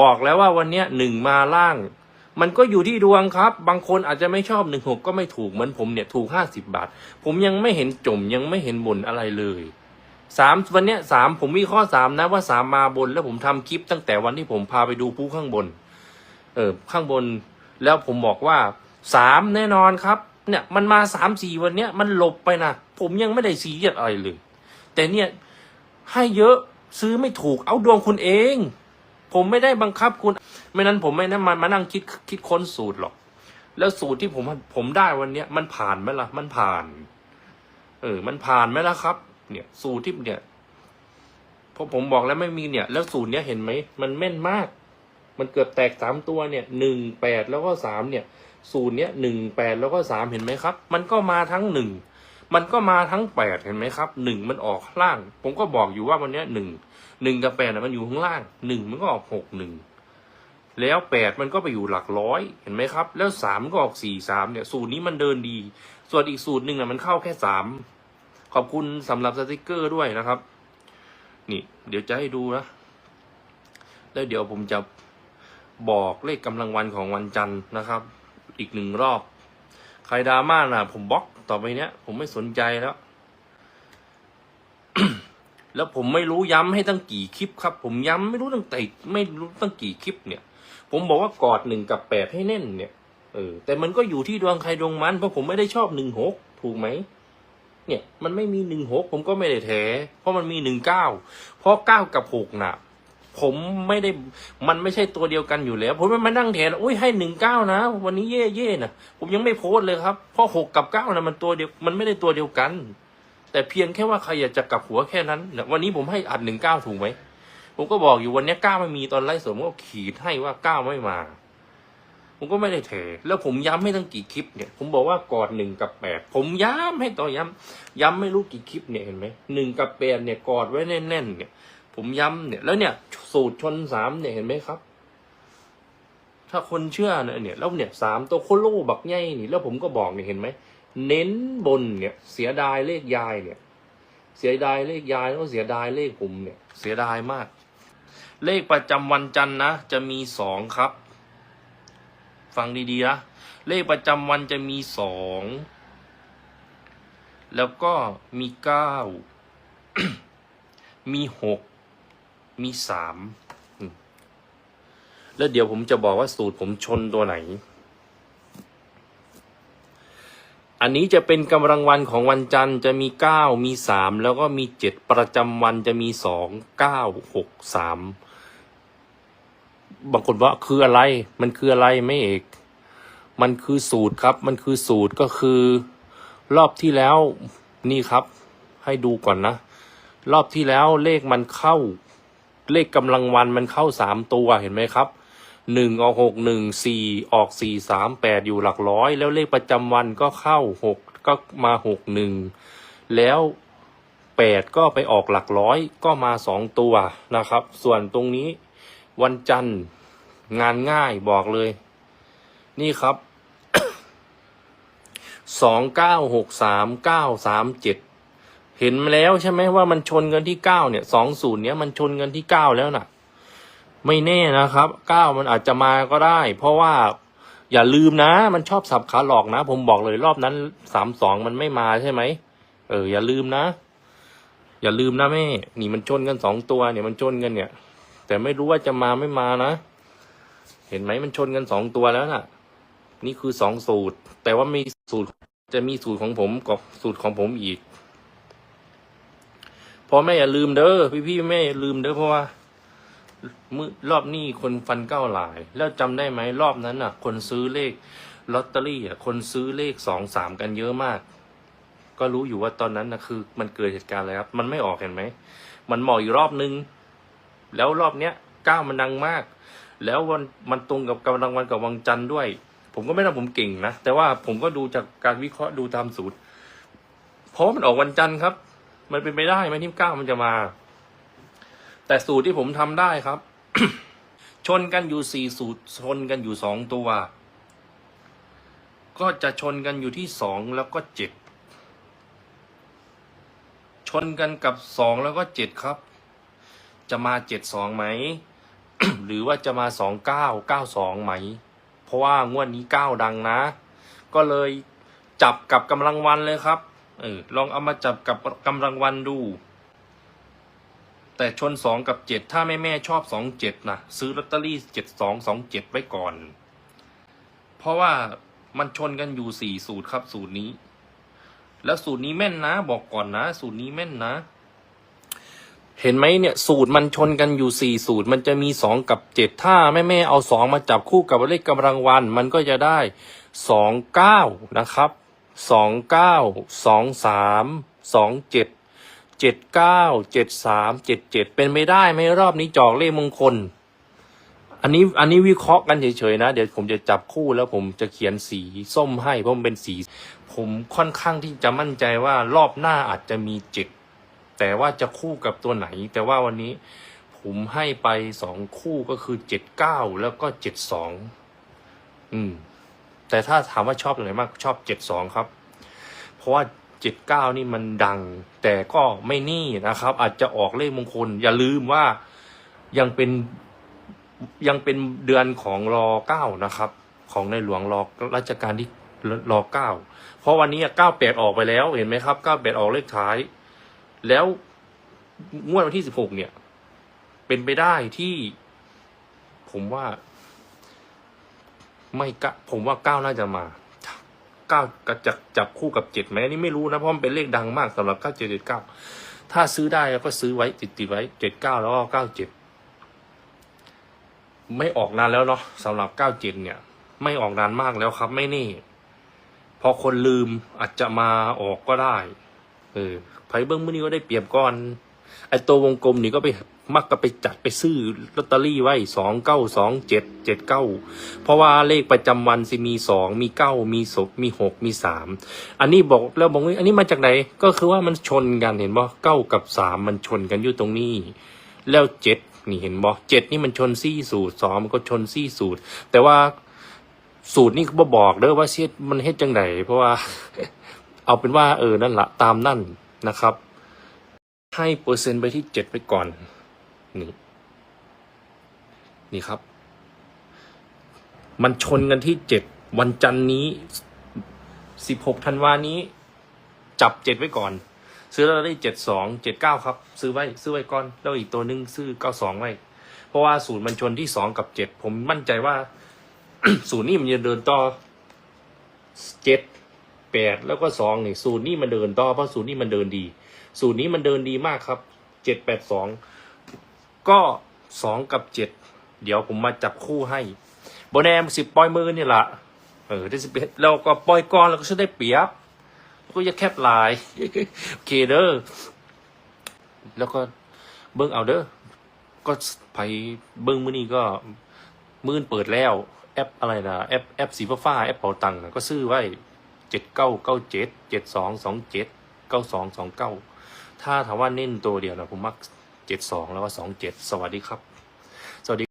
บอกแล้วว่าวันนี้หนึ่งมาล่าง มันก็อยู่ที่ดวงครับ บางคนอาจจะไม่ชอบหนึ่งหกก็ไม่ถูกเหมือนผมเนี่ยถูกห้าสิบบาท ผมยังไม่เห็นจมยังไม่เห็นบนอะไรเลยสามวันเนี้ยสามผมมีข้อสามนะว่าสามมาบนแล้วผมทำคลิปตั้งแต่วันที่ผมพาไปดูผู้ข้างบน เออข้างบน แล้วผมบอกว่าสามแน่นอนครับ เนี่ย มันมาสามสี่วันเนี้ยมันหลบไปนะผมยังไม่ได้ซีเรียสอะไรเลย แต่เนี่ยให้เยอะซื้อไม่ถูกเอาดวงคุณเอง ผมไม่ได้บังคับคุณ ไม่นั้นผมไม่นั่มามานั่งคิดคิดค้นสูตรหรอก แล้วสูตรที่ผมผมได้วันเนี้ยมันผ่านไหมล่ะ มันผ่าน เออ มันผ่านไหมล่ะครับ เนี่ย สูตรที่เนี่ยเพราะผมบอกแล้วไม่มีเนี่ย แล้วสูตรเนี้ยเห็นไหมมันแม่นมาก มันเกือบแตกสามตัวเนี่ยหนึ่งแปดแล้วก็สามเนี่ย สูตรเนี้ยหนึ่งแปดแล้วก็สามเห็นไหมครับ มันก็มาทั้งหนึ่ง มันก็มาทั้งแปดเห็นไหมครับหนึ่งมันออกล่าง ผมก็บอกอยู่ว่าวันนี้หนึ่งหนึ่งกับแปดมันอยู่ข้างล่างหนึ่งมันก็ออกหกหนึ่งแล้วแปดมันก็ไปอยู่หลักร้อยเห็นไหมครับ แล้วสามก็ออกสี่สามเนี่ย สูตรนี้มันเดินดี ส่วนอีกสูตรหนึ่งน่ะมันเข้าแค่สามขอบคุณสำหรับสติกเกอร์ด้วยนะครับ นี่ เดี๋ยวจะให้ดูนะแล้วเดี๋ยวผมจะบอกเลขกำลังวันของวันจันทร์นะครับ อีกหนึ่งรอบ ใครดราม่านะผมบล็อก ต่อไปเนี้ย ผมไม่สนใจแล้ว แล้วผมไม่รู้ย้ำให้ตั้งกี่คลิปครับ ผมย้ำไม่รู้ตั้งแต่ไม่รู้ตั้งกี่คลิปเนี่ย ผมบอกว่ากอดหนึ่งกับแปดให้แน่นเนี่ยเออแต่มันก็อยู่ที่ดวงใครดวงมันเพราะผมไม่ได้ชอบหนึ่งหกถูกไหมเนี่ย มันไม่มีหนึ่งหกผมก็ไม่ได้แถเพราะมันมีหนึ่งเก้าเพราะเก้ากับหกน่ะ ผมไม่ได้มันไม่ใช่ตัวเดียวกันอยู่แล้ว ผมไม่มานั่งแทนอุ้ยให้หนึ่งเก้านะ วันนี้เย่เย่นะผมยังไม่โพสเลยครับเพราะหกกับเก้านะมันตัวเดียวมันไม่ได้ตัวเดียวกัน แต่เพียงแค่ว่าใครอยากจะกลับหัวแค่นั้นนะวันนี้ผมให้อัดหนึ่งเก้าถูกไหมผมก็บอกอยู่วันนี้เก้าไม่มีตอนไล่สดผมก็ขีดให้ว่าเก้าไม่มา ผมก็ไม่ได้เทแล้วผมย้ำให้ตั้งกี่คลิปเนี่ย ผมบอกว่ากอดหนึ่งกับแปดผมย้ำให้ต่อย้ำย้ำไม่รู้กี่คลิปเนี่ยเห็นไหมหนึ่งกับแปดเนี่ยกอดไว้แน่นๆเนี่ย ผมย้ำเนี่ย แล้วเนี่ย สูตรชนสามเนี่ยเห็นไหมครับ ถ้าคนเชื่อเนี่ยเนี่ย แล้วเนี่ยสามตัวโคโลบักใหญ่นี่ แล้วผมก็บอกเนี่ยเห็นไหมเน้นบนเนี่ย เสียดายเลขยายเนี่ย เสียดายเลขยายแล้วเสียดายเลขผมเนี่ย เสียดายมาก เลขประจำวันจันทร์นะจะมีสองครับ ฟังดีๆนะเลขประจำวันจะมีสองแล้วก็มีเก้ามีหก มีสามแล้วเดี๋ยวผมจะบอกว่าสูตรผมชนตัวไหน อันนี้จะเป็นกำลังวันของวันจันทร์จะมีเก้ามีสามแล้วก็มีเจ็ดประจำวันจะมีสองเก้าหกสามบางคนว่าคืออะไร มันคืออะไรไม่เอก มันคือสูตรครับ มันคือสูตรก็คือ รอบที่แล้วนี่ครับ ให้ดูก่อนนะ รอบที่แล้วเลขมันเข้า เลขกำลังวันมันเข้าสามตัวเห็นไหมครับหนึ่งออกหกหนึ่งสี่ออกสี่สามแปดอยู่หลักร้อย แล้วเลขประจำวันก็เข้าหกก็มาหกหนึ่งแล้วแปดก็ไปออกหลักร้อยก็มาสองตัวนะครับ ส่วนตรงนี้วันจันทร์งานง่ายบอกเลย นี่ครับสองเก้าหกสามเก้าสามเจ็ด เห็นมาแล้วใช่ไหมว่ามันชนกันที่เก้าเนี่ยสองศูนย์เนี้ยมันชนกันที่เก้าแล้วน่ะ ไม่แน่นะครับเก้ามันอาจจะมาก็ได้ เพราะว่าอย่าลืมนะ มันชอบสับขาหลอกนะ ผมบอกเลยรอบนั้นสามสองมันไม่มาใช่ไหมเออ อย่าลืมนะ อย่าลืมนะแม่ นี่มันชนกันสองตัวเนี่ยมันชนกันเนี่ย แต่ไม่รู้ว่าจะมาไม่มานะ เห็นไหมมันชนกันสองตัวแล้วน่ะ นี่คือสองสูตร แต่ว่ามีสูตรจะมีสูตรของผมกับสูตรของผมอีก พอแม่อย่าลืมเด้อพี่พี่แม่อย่าลืมเด้อเพราะว่ามือรอบนี้คนฟันเก้าหลาย แล้วจำได้ไหมรอบนั้นน่ะ คนซื้อเลขลอตเตอรี่อะคนซื้อเลขสองสามกันเยอะมาก ก็รู้อยู่ว่าตอนนั้นนะคือ มันเกิดเหตุการณ์อะไรครับ มันไม่ออกเห็นไหมมันหมาะอีกรอบนึง แล้วรอบเนี้ยเก้ามันดังมาก แล้ววันมันตรงกับกำลังวันกับวังจันทร์ด้วย ผมก็ไม่ได้ผมเก่งนะแต่ว่าผมก็ดูจากการวิเคราะห์ดูตามสูตรเพราะมันออกวันจันทร์ครับ มันเป็นไปได้ไหมที่เก้ามันจะมา แต่สูตรที่ผมทำได้ครับ ชนกันอยู่สี่สูตร ชนกันอยู่สองตัว ก็จะชนกันอยู่ที่สองแล้วก็เจ็ดชนกันกับสองแล้วก็เจ็ดครับ จะมาเจ็ดสองไหม หรือว่าจะมาสองเก้าเก้าสองไหม เพราะว่างวดนี้เก้าดังนะ ก็เลยจับกับกำลังวันเลยครับ เออลองเอามาจับกับกำลังวันดู แต่ชนสองกับเจ็ดถ้าแม่แม่ๆชอบสองเจ็ดนะซื้อลอตเตอรี่เจ็ดสองสองเจ็ดไว้ก่อน เพราะว่ามันชนกันอยู่สี่สูตรครับ สูตรนี้ แล้วสูตรนี้แม่นนะ บอกก่อนนะ สูตรนี้แม่นนะ เห็นไหมเนี่ย สูตรมันชนกันอยู่สี่สูตร มันจะมีสองกับเจ็ดถ้าแม่แม่ๆเอาสองมาจับคู่กับเลขกำลังวัน มันก็จะได้สองเก้านะครับ สองเก้าสองสามสองเจ็ดเจ็ดเก้าเจ็ดสามเจ็ดเจ็ดเป็นไม่ได้ไหมรอบนี้จอกเลขมงคล อันนี้อันนี้วิเคราะห์กันเฉยๆนะ เดี๋ยวผมจะจับคู่แล้วผมจะเขียนสีส้มให้เพราะมันเป็นสี ผมค่อนข้างที่จะมั่นใจว่ารอบหน้าอาจจะมีเจ็ดแต่ว่าจะคู่กับตัวไหน แต่ว่าวันนี้ผมให้ไปสองคู่ก็คือเจ็ดเก้าแล้วก็เจ็ดสองอืม แต่ถ้าถามว่าชอบตัวไหนมากชอบเจ็ดสองครับ เพราะว่าเจ็ดเก้านี่มันดัง แต่ก็ไม่นี่นะครับ อาจจะออกเลขมงคล อย่าลืมว่ายังเป็นยังเป็นเดือนของรอเก้านะครับ ของในหลวงรอรัชกาลที่รอเก้าเพราะวันนี้เก้าแปดออกไปแล้วเห็นไหมครับเก้าแปดออกเลขท้าย แล้วงวดวันที่สิบหกเนี่ย เป็นไปได้ที่ ผมว่า ไม่กะผมว่าเก้าน่าจะมาเก้าก็จะจับคู่กับเจ็ดไหมอันนี้ไม่รู้นะเพราะมันเป็นเลขดังมากสำหรับเก้าเจ็ดเจ็ดเก้าถ้าซื้อได้ก็ซื้อไว้ติดติดไว้เจ็ดเก้าแล้วก็เก้าเจ็ดไม่ออกนานแล้วเนาะสำหรับเก้าเจ็ดเนี่ย ไม่ออกนานมากแล้วครับ ไม่แนี่พอคนลืมอาจจะมาออกก็ได้ เออไผเบิ้งมื่อนี้ก็ได้เปรียบก่อน ไอตัววงกลมนี่ก็ไปมักก็ไปจัดไปซื้อลอตเตอรี่ไว้สองเก้าสองเจ็ดเจ็ดเก้าเพราะว่าเลขประจำวันสิมีสองมีเก้ามีศพมีหกมีสามอันนี้บอกแล้วบอกว่าอันนี้มาจากไหนก็คือว่ามันชนกันเห็นบ่เก้ากับสามมันชนกันอยู่ตรงนี้ แล้วเจ็ดนี่เห็นบ่เจ็ดนี่มันชนซี่สูตรสองมันก็ชนซี่สูตร แต่ว่าสูตรนี่ก็บ่บอกเด้อว่าเช็ดมันเฮ็ดจังไหนเพราะว่า เอาเป็นว่าเออนั่นละตามนั่นนะครับ ให้เปอร์เซ็นต์ไปที่เจ็ดไปก่อนนี่นี่ครับ มันชนกันที่เจ็ดวันจันทร์นี้สิบหกธันวานี้ จับเจ็ดไว้ก่อน ซื้อแล้วได้เจ็ดสองเจ็ดเก้าครับ ซื้อไว้ ซื้อไว้ก่อน แล้วอีกตัวนึงซื้อเก้าสองไว้ เพราะว่าศูนย์มันชนที่สองกับเจ็ดผมมั่นใจว่า ศูนย์นี่มันจะเดินต่อเจ็ดแปดแล้วก็สองนี่ศูนย์นี่มันเดินต่อเพราะศูนย์นี่มันเดินดี ศูนย์นี้มันเดินดีมากครับเจ็ดแปดสองก็สองกับเจ็ดเดี๋ยวผมมาจับคู่ให้โบแนมสิบปล่อยมือนี่แหละเออได้สิบเอ็ดเราก็ปล่อยก่อนเราก็จะได้เปียบแล้วก็จะแคบลายโอเคเด้อแล้วก็เบิ้งเอาเด้อก็ไปเบิ้งมือนี้ก็มื่นเปิดแล้ว แอปอะไรนะแอปแอปสีฟ้าแอปเป๋าตังค์ก็ซื้อไว้เจ็ดเก้าเก้าเจ็ดเจ็ดสองสองเจ็ดเก้าสองสองเก้า ถ้าถามว่าเน้นตัวเดียวนะผมมักเจ็ดสองแล้วก็สองเจ็ดสวัสดีครับ สวัสดี